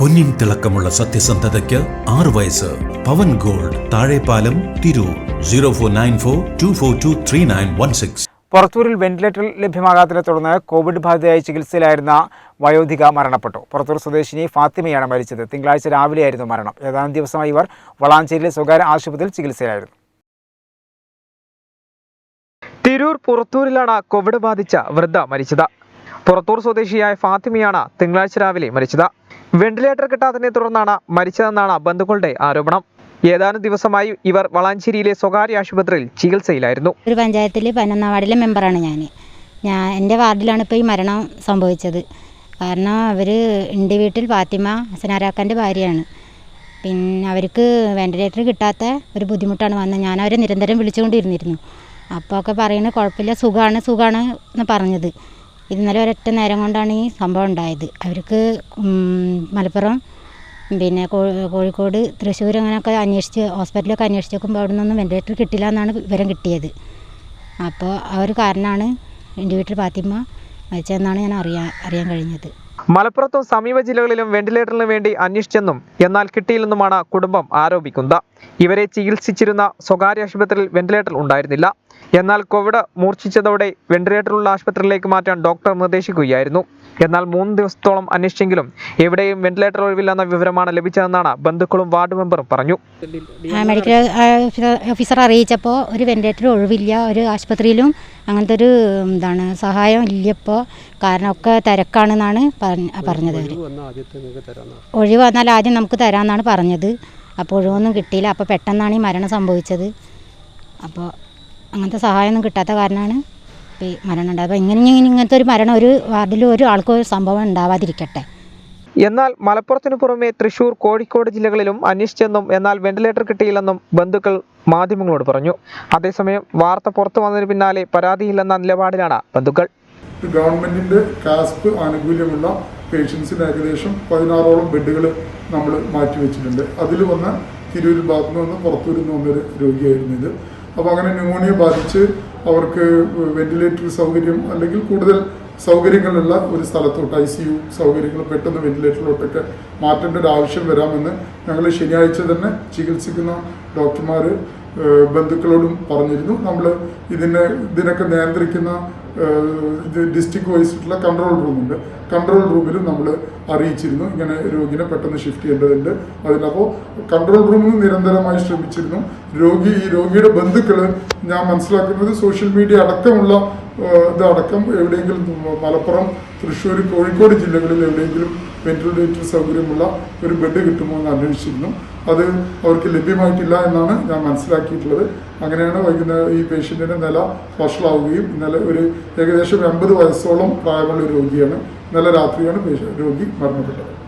പൊന്നിൻ തിളക്കമുള്ള സത്യസന്ധതയ്ക്ക് ആറ് വയസ്സ്. Pavan gold Thazhepalam Tirur zero four nine four two four two three nine one six. പുറത്തൂരിൽ ventilator ലഭ്യമാകാത്തതിനെ തുടർന്ന് കോവിഡ് ബാധിതയായി ചികിത്സയിലായിരുന്ന വയോധിക മരണപ്പെട്ടു. പുറത്തൂർ സ്വദേശിനി ഫാത്തിമയാണ് മരിച്ചത്. തിങ്കളാഴ്ച രാവിലെയായിരുന്നു മരണം. ഏതാനും ദിവസമായി ഇവർ വളാഞ്ചേരിയിലെ സ്വകാര്യ ആശുപത്രിയിൽ ചികിത്സയിലായിരുന്നു. തിരൂർ പുറത്തൂരിലാണ് കോവിഡ് ബാധിച്ച വൃദ്ധ മരിച്ചത്. പുറത്തൂർ സ്വദേശിയായ ഫാത്തിമയാണ് തിങ്കളാഴ്ച രാവിലെ മരിച്ചത്. വെന്റിലേറ്റർ കിട്ടാത്തതിനെ തുടർന്നാണ് മരിച്ചതെന്നാണ് ബന്ധുക്കളുടെ ആരോപണം. ഏതാനും ദിവസമായി ഇവർ വളാഞ്ചേരിയിലെ സ്വകാര്യ ആശുപത്രിയിൽ ചികിത്സയിലായിരുന്നു. ഒരു പഞ്ചായത്തിൽ പതിനൊന്നാം വാർഡിലെ മെമ്പറാണ് ഞാൻ ഞാൻ എന്റെ വാർഡിലാണ് ഇപ്പോൾ ഈ മരണം സംഭവിച്ചത്. കാരണം അവർ എന്റെ വീട്ടിൽ ഫാത്തിമ ഹസനാരാക്കാന്റെ ഭാര്യയാണ്. പിന്നെ അവർക്ക് വെന്റിലേറ്റർ കിട്ടാത്ത ഒരു ബുദ്ധിമുട്ടാണ് വന്നത്. ഞാൻ അവരെ നിരന്തരം വിളിച്ചുകൊണ്ടിരുന്നിരുന്നു. അപ്പോൾ ഒക്കെ പറയുന്നത് കുഴപ്പമില്ല സുഖമാണ് സുഖമാണ് എന്ന് പറഞ്ഞത്. ഇന്നലെ ഒരൊറ്റ നേരം കൊണ്ടാണ് ഈ സംഭവം ഉണ്ടായത്. അവർക്ക് മലപ്പുറം പിന്നെ കോഴിക്കോട് തൃശ്ശൂർ അങ്ങനെയൊക്കെ അന്വേഷിച്ച് ഹോസ്പിറ്റലൊക്കെ അന്വേഷിച്ച് നോക്കുമ്പോൾ അവിടെ നിന്നൊന്നും വെന്റിലേറ്റർ കിട്ടില്ല എന്നാണ് വിവരം കിട്ടിയത്. അപ്പോൾ ആ ഒരു കാരണമാണ് എന്റെ വീട്ടിൽ ഫാത്തിമ മരിച്ചതെന്നാണ് ഞാൻ അറിയാൻ അറിയാൻ കഴിഞ്ഞത്. മലപ്പുറത്തും സമീപ ജില്ലകളിലും വെന്റിലേറ്ററിന് വേണ്ടി അന്വേഷിച്ചെന്നും എന്നാൽ കിട്ടിയില്ലെന്നുമാണ് കുടുംബം ആരോപിക്കുന്നത്. ഇവരെ ചികിത്സിച്ചിരുന്ന സ്വകാര്യ ആശുപത്രിയിൽ വെന്റിലേറ്റർ ഉണ്ടായിരുന്നില്ല. എന്നാൽ കോവിഡ് മൂർച്ഛിച്ചതോടെ വെന്റിലേറ്ററുള്ള ആശുപത്രിയിലേക്ക് മാറ്റാൻ ഡോക്ടർ നിർദ്ദേശിക്കുകയായിരുന്നു. എന്നാൽ മൂന്ന് ദിവസത്തോളം അന്വേഷിച്ചെങ്കിലും എവിടെയും വെന്റിലേറ്റർ ഒഴിവില്ലെന്ന വിവരമാണ് ലഭിച്ചതെന്നാണ് ബന്ധുക്കളും വാർഡ് മെമ്പറും പറഞ്ഞു. മെഡിക്കൽ ഓഫീസർ- അറിയിച്ചപ്പോൾ ഒരു വെന്റിലേറ്റർ ഒഴിവില്ല. ഒരു ആശുപത്രിയിലും അങ്ങനത്തെ ഒരു എന്താണ് സഹായം ഇല്ലപ്പോൾ കാരണം ഒക്കെ തിരക്കാണെന്നാണ് പറഞ്ഞ- പറഞ്ഞത് ഒഴിവ് വന്നാൽ ആദ്യം നമുക്ക് തരാമെന്നാണ് പറഞ്ഞത്. അപ്പോൾ ഒഴിവൊന്നും കിട്ടിയില്ല. അപ്പോൾ പെട്ടെന്നാണ് ഈ മരണം സംഭവിച്ചത്. അപ്പോൾ അങ്ങനത്തെ സഹായമൊന്നും കിട്ടാത്ത കാരണമാണ് ഈ മരണം ഉണ്ടായത്. അപ്പോൾ ഇങ്ങനെ ഇങ്ങനെ ഇങ്ങനത്തെ ഒരു മരണം ഒരു വാർഡിൽ ഒരു ആൾക്കും ഒരു സംഭവം ഉണ്ടാവാതിരിക്കട്ടെ. എന്നാൽ മലപ്പുറത്തിനു പുറമെ തൃശൂർ കോഴിക്കോട് ജില്ലകളിലും അന്വേഷിച്ചെന്നും എന്നാൽ വെന്റിലേറ്റർ കിട്ടിയില്ലെന്നും ബന്ധുക്കൾ മാധ്യമങ്ങളോട് പറഞ്ഞു. അതേസമയം വാർത്ത പുറത്തു വന്നതിന് പിന്നാലെ പരാതിയില്ലെന്ന നിലപാടിലാണ് ബന്ധുക്കൾ. ഗവൺമെന്റിന്റെ കാസ്പ് ആനുകൂല്യമുള്ള പേഷ്യൻസിന് ഏകദേശം പതിനാറോളം ബെഡുകൾ നമ്മൾ മാറ്റിവെച്ചിട്ടുണ്ട്. അതിൽ വന്ന തിരൂർ ഭാഗത്തു നിന്ന് പുറത്തൂരിൽ നിന്ന് വന്നൊരു രോഗിയായിരുന്നു ഇത്. അപ്പോൾ അങ്ങനെ ന്യൂമോണിയ ബാധിച്ച് അവർക്ക് വെന്റിലേറ്റർ സൗകര്യം അല്ലെങ്കിൽ കൂടുതൽ സൗകര്യങ്ങളുള്ള ഒരു സ്ഥലത്തോട്ട് ഐ സി യു സൗകര്യങ്ങൾ പെട്ടെന്ന് വെന്റിലേറ്ററിലോട്ടൊക്കെ മാറ്റേണ്ട ഒരു ആവശ്യം വരാമെന്ന് ഞങ്ങൾ ശനിയാഴ്ച തന്നെ ചികിത്സിക്കുന്ന ഡോക്ടർമാർ ബന്ധുക്കളോടും പറഞ്ഞിരുന്നു. നമ്മൾ ഇതിനെ ഇതിനൊക്കെ നിയന്ത്രിക്കുന്ന ഡിസ്ട്രിക്ട് വൈസിട്ടുള്ള കൺട്രോൾ റൂമുണ്ട്. കൺട്രോൾ റൂമിലും നമ്മൾ അറിയിച്ചിരുന്നു. ഇങ്ങനെ രോഗിനെ പെട്ടെന്ന് ഷിഫ്റ്റ് ചെയ്യേണ്ടതുണ്ട്. അതിനപ്പോൾ കൺട്രോൾ റൂമിൽ നിരന്തരമായി ശ്രമിച്ചിരുന്നു. രോഗി ഈ രോഗിയുടെ ബന്ധുക്കൾ ഞാൻ മനസ്സിലാക്കുന്നത് സോഷ്യൽ മീഡിയ അടക്കമുള്ള ഇതടക്കം എവിടെയെങ്കിലും മലപ്പുറം തൃശ്ശൂർ കോഴിക്കോട് ജില്ലകളിൽ എവിടെയെങ്കിലും വെന്റിലേറ്റർ സൗകര്യമുള്ള ഒരു ബെഡ് കിട്ടുമോ എന്ന് അന്വേഷിച്ചിരുന്നു. അത് അവർക്ക് ലഭ്യമായിട്ടില്ല എന്നാണ് ഞാൻ മനസ്സിലാക്കിയിട്ടുള്ളത്. അങ്ങനെയാണ് വൈകുന്നേരം ഈ പേഷ്യന്റിന്റെ നില വഷളാവുകയും ഇന്നലെ ഒരു ഏകദേശം എൺപത് വയസ്സോളം പ്രായമുള്ള രോഗിയാണ്. ഇന്നലെ രാത്രിയാണ് രോഗി മരണപ്പെട്ടത്.